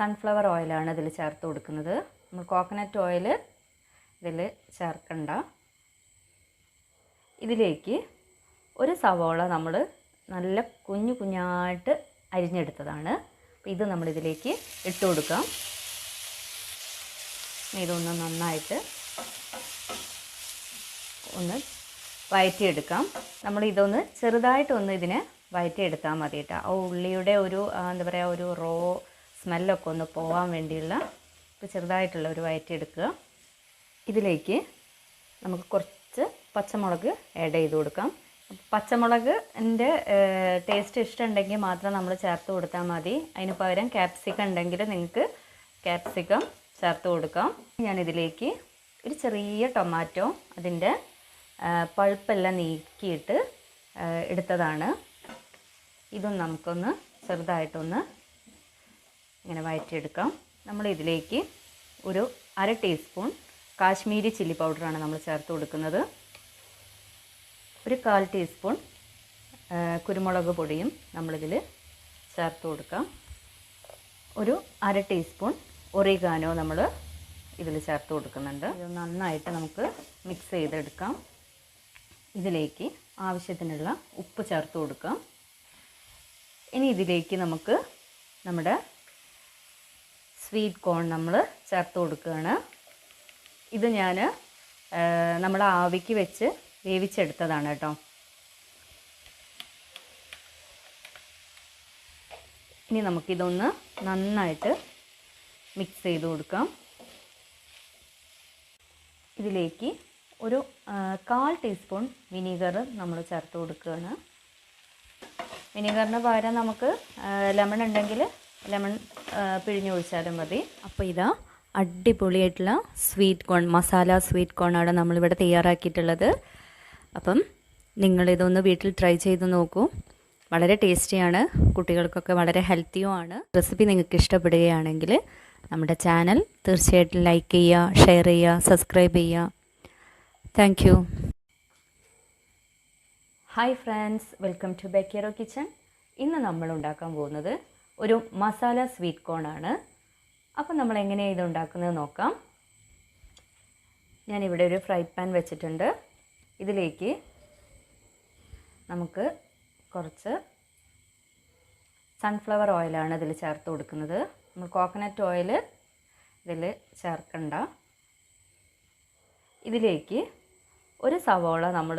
Sunflower ഓയിലാണ് ഇതിൽ ചേർത്ത് കൊടുക്കുന്നത്. നമ്മൾ കോക്കനട്ട് ഓയിൽ ഇതിൽ ചേർക്കണ്ട. ഇതിലേക്ക് ഒരു സവോള നമ്മൾ നല്ല കുഞ്ഞു കുഞ്ഞായിട്ട് അരിഞ്ഞെടുത്തതാണ്. അപ്പോൾ ഇത് നമ്മളിതിലേക്ക് ഇട്ട് കൊടുക്കാം. ഇതൊന്ന് നന്നായിട്ട് ഒന്ന് വയറ്റിയെടുക്കാം. നമ്മൾ ഇതൊന്ന് ചെറുതായിട്ടൊന്ന് ഇതിനെ വയറ്റിയെടുത്താൽ മതി കേട്ടോ. ആ ഉള്ളിയുടെ ഒരു എന്താ പറയുക ഒരു റോ സ്മെല്ലൊക്കെ ഒന്ന് പോകാൻ വേണ്ടിയുള്ള ഇപ്പോൾ ചെറുതായിട്ടുള്ള ഒരു വയറ്റിയെടുക്കുക. ഇതിലേക്ക് നമുക്ക് കുറച്ച് പച്ചമുളക് ആഡ് ചെയ്ത് കൊടുക്കാം. പച്ചമുളക് എന്റെ ടേസ്റ്റ് ഇഷ്ടമുണ്ടെങ്കിൽ മാത്രം നമ്മൾ ചേർത്ത് കൊടുത്താൽ മതി. അതിന് പകരം ക്യാപ്സിക്കം ഉണ്ടെങ്കിൽ നിങ്ങൾക്ക് ക്യാപ്സിക്കം ചേർത്ത് കൊടുക്കാം. ഞാനിതിലേക്ക് ഒരു ചെറിയ ടൊമാറ്റോ അതിന്റെ പഴുപ്പെല്ലാം നീക്കിയിട്ട് എടുത്തതാണ്. ഇതും നമുക്കൊന്ന് ചെറുതായിട്ടൊന്ന് ഇങ്ങനെ വഴറ്റിയെടുക്കാം നമ്മൾ ഇതിലേക്ക് ഒരു അര ടീസ്പൂൺ കാശ്മീരി ചില്ലി പൗഡറാണ് നമ്മൾ ചേർത്ത് കൊടുക്കുന്നത്. ഒരു കാൽ ടീസ്പൂൺ കുരുമുളക് പൊടിയും നമ്മളിതിൽ ചേർത്ത് കൊടുക്കാം. ഒരു അര ടീസ്പൂൺ ഒറിഗാനോ നമ്മൾ ഇതിൽ ചേർത്ത് കൊടുക്കുന്നുണ്ട്. ഇത് നന്നായിട്ട് നമുക്ക് മിക്സ് ചെയ്തെടുക്കാം. ഇതിലേക്ക് ആവശ്യത്തിനുള്ള ഉപ്പ് ചേർത്ത് കൊടുക്കാം. ഇനി ഇതിലേക്ക് നമുക്ക് നമ്മുടെ സ്വീറ്റ് കോൺ നമ്മൾ ചേർത്ത് കൊടുക്കുകയാണ്. ഇത് ഞാൻ നമ്മൾ ആവിക്ക് വെച്ച് വേവിച്ചെടുത്തതാണ് കേട്ടോ. ഇനി നമുക്കിതൊന്ന് നന്നായിട്ട് മിക്സ് ചെയ്ത് കൊടുക്കാം. ഇതിലേക്ക് ഒരു കാൽ ടീസ്പൂൺ വിനീഗർ നമ്മൾ ചേർത്ത് കൊടുക്കുകയാണ്. വിനീഗറിന് പകരം നമുക്ക് ലെമൺ ഉണ്ടെങ്കിൽ ലെമൺ പിഴിഞ്ഞൊഴിച്ചാലും മതി. അപ്പോൾ ഇതാ അടിപൊളിയായിട്ടുള്ള സ്വീറ്റ് കോൺ മസാല സ്വീറ്റ് കോണാണ് നമ്മളിവിടെ തയ്യാറാക്കിയിട്ടുള്ളത്. അപ്പം നിങ്ങളിതൊന്ന് വീട്ടിൽ ട്രൈ ചെയ്ത് നോക്കൂ. വളരെ ടേസ്റ്റിയാണ് കുട്ടികൾക്കൊക്കെ വളരെ ഹെൽത്തിയുമാണ് റെസിപ്പി നിങ്ങൾക്ക് ഇഷ്ടപ്പെടുകയാണെങ്കിൽ നമ്മുടെ ചാനൽ തീർച്ചയായിട്ടും ലൈക്ക് ചെയ്യുക ഷെയർ ചെയ്യുക സബ്സ്ക്രൈബ് ചെയ്യുക. Thank you hi friends welcome to ബേക്കേറോ kitchen ഇന്ന് നമ്മൾ ഉണ്ടാക്കാൻ പോകുന്നത് ഒരു മസാല സ്വീറ്റ് കോൺ ആണ്. അപ്പോൾ നമ്മൾ എങ്ങനെയാണ് ഇത് ഉണ്ടാക്കുന്നത് നോക്കാം. ഞാനിവിടെ ഒരു ഫ്രൈ പാൻ വെച്ചിട്ടുണ്ട്. ഇതിലേക്ക് നമുക്ക് കുറച്ച് സൺഫ്ലവർ ഓയിലാണ് ഇതിൽ ചേർത്ത് കൊടുക്കുന്നത്. നമ്മൾ കോക്കനട്ട് ഓയിൽ ഇതിൽ ചേർക്കണ്ട. ഇതിലേക്ക് ഒരു സവോള നമ്മൾ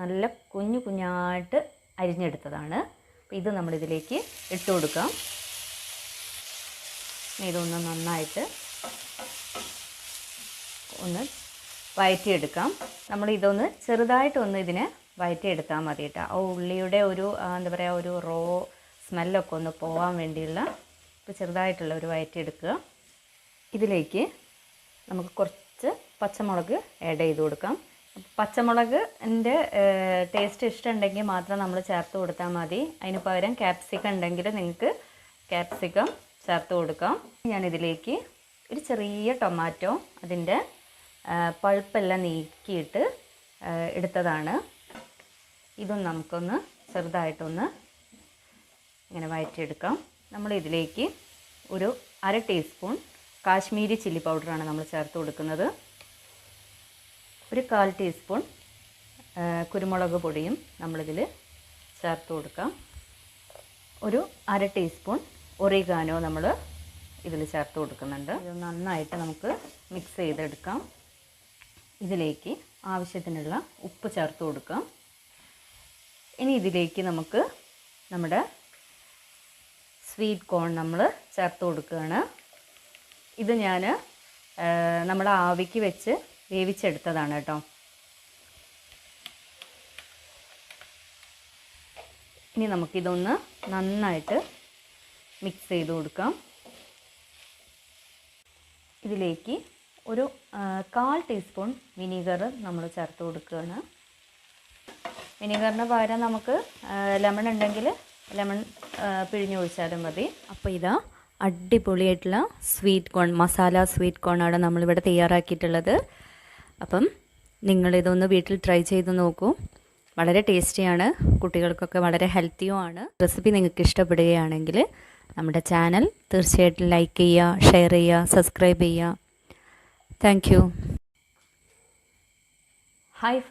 നല്ല കുഞ്ഞു കുഞ്ഞായിട്ട് അരിഞ്ഞെടുത്തതാണ്. അപ്പോൾ ഇത് നമ്മളിതിലേക്ക് ഇട്ട് കൊടുക്കാം. ഇതൊന്ന് നന്നായിട്ട് ഒന്ന് വയറ്റിയെടുക്കാം. നമ്മൾ ഇതൊന്ന് ചെറുതായിട്ടൊന്ന് ഇതിനെ വയറ്റിയെടുത്താൽ മതി കേട്ടോ. ആ ഉള്ളിയുടെ ഒരു എന്താ പറയുക ഒരു റോ സ്മെല്ലൊക്കെ ഒന്ന് പോകാൻ വേണ്ടിയുള്ള ഇപ്പോൾ ചെറുതായിട്ടുള്ള ഒരു വയറ്റിയെടുക്കുക. ഇതിലേക്ക് നമുക്ക് കുറച്ച് പച്ചമുളക് ആഡ് ചെയ്ത് കൊടുക്കാം. പച്ചമുളക് എന്റെ ടേസ്റ്റ് ഇഷ്ടമുണ്ടെങ്കിൽ മാത്രം നമ്മൾ ചേർത്ത് കൊടുത്താൽ മതി. അതിന് പകരം ക്യാപ്സിക്കം ഉണ്ടെങ്കിൽ നിങ്ങൾക്ക് ക്യാപ്സിക്കം ചേർത്ത് കൊടുക്കാം. ഞാനിതിലേക്ക് ഒരു ചെറിയ ടൊമാറ്റോ അതിന്റെ പഴുപ്പെല്ലാം നീക്കിയിട്ട് എടുത്തതാണ്. ഇതും നമുക്കൊന്ന് ചെറുതായിട്ടൊന്ന് ഇങ്ങനെ വഴറ്റിയെടുക്കാം നമ്മൾ ഇതിലേക്ക് ഒരു അര ടീസ്പൂൺ കാശ്മീരി ചില്ലി പൗഡറാണ് നമ്മൾ ചേർത്ത് കൊടുക്കുന്നത്. ഒരു കാൽ ടീസ്പൂൺ കുരുമുളക് പൊടിയും നമ്മളിതിൽ ചേർത്ത് കൊടുക്കാം. ഒരു അര ടീസ്പൂൺ ഒറിഗാനോ നമ്മൾ ഇതിൽ ചേർത്ത് കൊടുക്കുന്നുണ്ട്. ഇത് നന്നായിട്ട് നമുക്ക് മിക്സ് ചെയ്തെടുക്കാം. ഇതിലേക്ക് ആവശ്യത്തിനുള്ള ഉപ്പ് ചേർത്ത് കൊടുക്കാം. ഇനി ഇതിലേക്ക് നമുക്ക് നമ്മുടെ സ്വീറ്റ് കോൺ നമ്മൾ ചേർത്ത് കൊടുക്കുകയാണ്. ഇത് ഞാൻ നമ്മൾ ആവിക്ക് വെച്ച് വേവിച്ചെടുത്തതാണ് കേട്ടോ. ഇനി നമുക്കിതൊന്ന് നന്നായിട്ട് മിക്സ് ചെയ്ത് കൊടുക്കാം. ഇതിലേക്ക് ഒരു കാൽ ടീസ്പൂൺ വിനീഗർ നമ്മൾ ചേർത്ത് കൊടുക്കുകയാണ്. വിനീഗറിന് പകരം നമുക്ക് ലെമൺ ഉണ്ടെങ്കിൽ ലെമൺ പിഴിഞ്ഞൊഴിച്ചാലും മതി. അപ്പോൾ ഇതാ അടിപൊളിയായിട്ടുള്ള സ്വീറ്റ് കോൺ മസാല സ്വീറ്റ് കോണാണ് നമ്മളിവിടെ തയ്യാറാക്കിയിട്ടുള്ളത്. അപ്പം നിങ്ങളിതൊന്ന് വീട്ടിൽ ട്രൈ ചെയ്ത് നോക്കൂ. വളരെ ടേസ്റ്റിയാണ്. കുട്ടികൾക്കൊക്കെ വളരെ ഹെൽത്തിയുമാണ് റെസിപ്പി നിങ്ങൾക്ക് ഇഷ്ടപ്പെടുകയാണെങ്കിൽ നമ്മുടെ ചാനൽ. തീർച്ചയായിട്ടും ലൈക്ക് ചെയ്യുക ഷെയർ ചെയ്യുക സബ്സ്ക്രൈബ് ചെയ്യുക. Thank hi